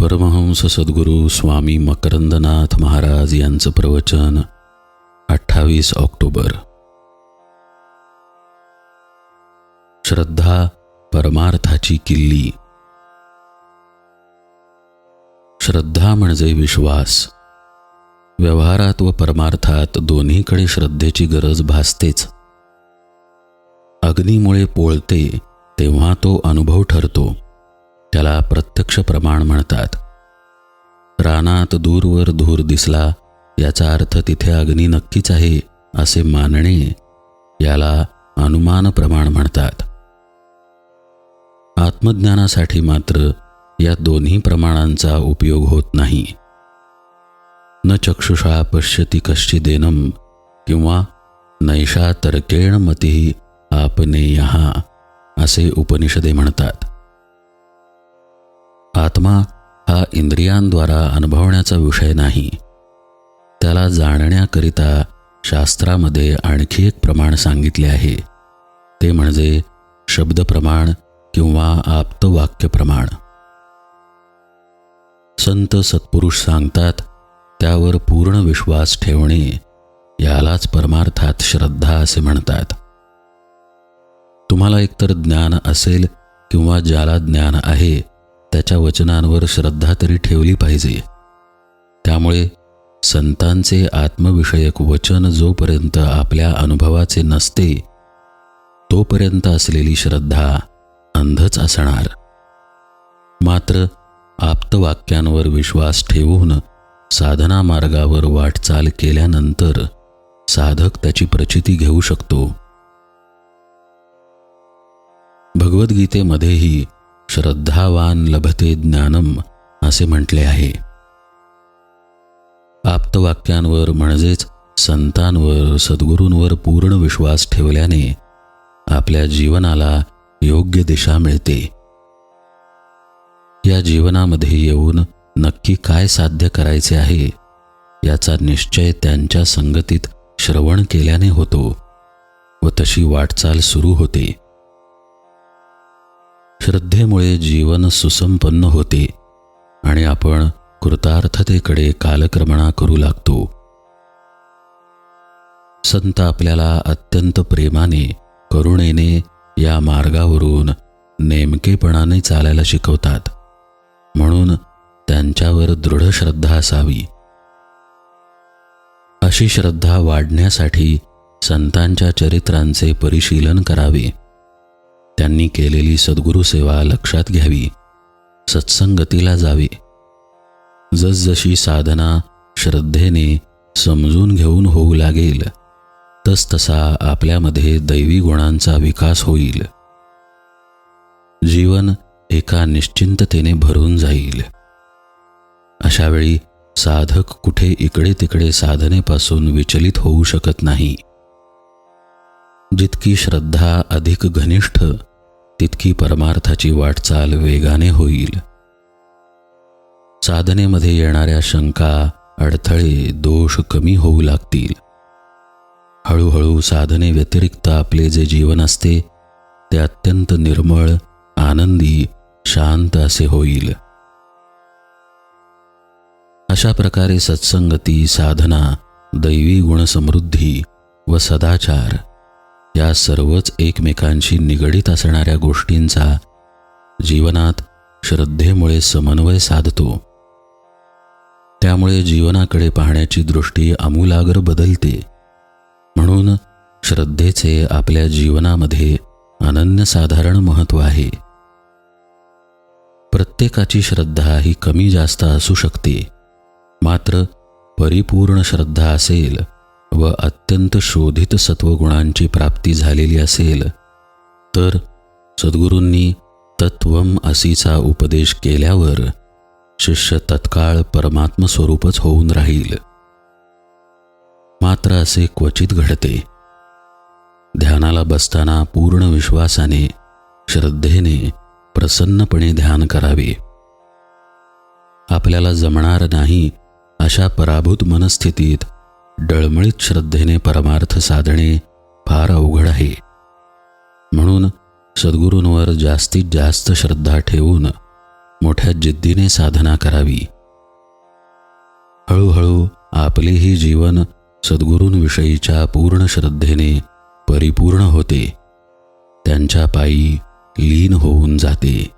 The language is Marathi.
परमहंस सद्गुरू स्वामी मकरंदनाथ महाराज यांचं प्रवचन अठ्ठावीस ऑक्टोबर. श्रद्धा परमार्थाची किल्ली. श्रद्धा म्हणजे विश्वास. व्यवहारात व परमार्थात दोन्हीकडे श्रद्धेची गरज भासतेच. अग्नीमुळे पोळते तेव्हा तो अनुभव ठरतो. त्याला प्रत्यक्ष प्रमाण म्हणतात. रानात दूरवर धूर दिसला याचा अर्थ तिथे अग्नी नक्कीच आहे असे मानणे याला अनुमान प्रमाण म्हणतात. आत्मज्ञानासाठी मात्र या दोन्ही प्रमाणांचा उपयोग होत नाही. न चक्षुषा पश्यती कश्चिदेनम किंवा नैषा तर्केण मती आपनेयहा असे उपनिषदे म्हणतात. आत्मा हा इंद्रियांद्वारा अनुभवण्याचा विषय नाही. त्याला जाणण्याकरिता शास्त्रामध्ये आणखी एक प्रमाण सांगितले आहे. ते म्हणजे शब्दप्रमाण किंवा आप्तवाक्य प्रमाण. संत सत्पुरुष सांगतात त्यावर पूर्ण विश्वास ठेवणे यालाच परमार्थात श्रद्धा असे म्हणतात. तुम्हाला एकतर ज्ञान असेल किंवा ज्याला ज्ञान आहे त्याच्या वचनांवर श्रद्धा तरी ठेवली पाहिजे. त्यामुळे संतांचे आत्मविषयक वचन जोपर्यंत आपल्या अनुभवाचे नसते तोपर्यंत असलेली श्रद्धा अंधच असणार. मात्र आप्तवाक्यांवर विश्वास ठेवून साधना मार्गावर वाटचाल केल्यानंतर साधक त्याची प्रचिती घेऊ शकतो. भगवद्गीतेमध्येही श्रद्धावान लभते ज्ञानम असे म्हटले आहे. आप्तवाक्यांवर म्हणजेच संतांवर सद्गुरूंवर पूर्ण विश्वास ठेवल्याने आपल्या जीवनाला योग्य दिशा मिळते. या जीवनामध्ये येऊन नक्की काय साध्य करायचे आहे याचा निश्चय त्यांच्या संगतीत श्रवण केल्याने होतो व तशी वाटचाल सुरू होते. श्रद्धेमुळे जीवन सुसंपन्न होते आणि आपण कृतार्थतेकडे कालक्रमणा करू लागतो. संत आपल्याला अत्यंत प्रेमाने करुणेने या मार्गावरून नेमकेपणाने चालायला शिकवतात. म्हणून त्यांच्यावर दृढ श्रद्धा असावी. अशी श्रद्धा वाढण्यासाठी संतांच्या चरित्रांचे परिशीलन करावे. त्यांनी केलेली सद्गुरू सेवा लक्षात घ्यावी सत्संगतीला जावे. जसजशी साधना श्रद्धेने समजून घेऊन होऊ लागेल तसतसा आपल्यामध्ये दैवी गुणांचा विकास होईल. जीवन एका निश्चिंततेने भरून जाईल. अशावेळी साधक कुठे इकडे तिकडे साधनेपासून विचलित होऊ शकत नाही. जितकी श्रद्धा अधिक घनिष्ठ तितकी परमार्थाची वाटचाल वेगाने होईल. साधनेमध्ये येणाऱ्या शंका अडथळे दोष कमी होऊ लागतील. हळूहळू साधने व्यतिरिक्त आपले जे जीवन असते ते अत्यंत निर्मळ आनंदी शांत असे होईल. अशा प्रकारे सत्संगती साधना दैवी गुणसमृद्धी व सदाचार या सर्वच एकमेकांशी निगडीत असणाऱ्या गोष्टींचा जीवनात श्रद्धेमुळे समन्वय साधतो. त्यामुळे जीवनाकडे पाहण्याची दृष्टी आमूलाग्र बदलते. म्हणून श्रद्धेचे आपल्या जीवनामध्ये अनन्यसाधारण महत्त्व आहे. प्रत्येकाची श्रद्धा ही कमी जास्त असू शकते. मात्र परिपूर्ण श्रद्धा असेल व अत्यंत शोधित सत्वगुणांची प्राप्ती झालेली असेल तर सद्गुरूंनी तत्वम असीचा उपदेश केल्यावर शिष्य तत्काळ परमात्मस्वरूपच होऊन राहील. मात्र असे क्वचित घडते. ध्यानाला बसताना पूर्ण विश्वासाने श्रद्धेने प्रसन्नपणे ध्यान करावे. आपल्याला जमणार नाही अशा पराभूत मनस्थितीत डळमळीत श्रद्धेने परमार्थ साधणे फार अवघड आहे. म्हणून सद्गुरूंवर जास्तीत जास्त श्रद्धा ठेवून मोठ्या जिद्दीने साधना करावी. हळूहळू आपलेही जीवन सद्गुरूंविषयीच्या पूर्ण श्रद्धेने परिपूर्ण होते. त्यांच्या पायी लीन होऊन जाते.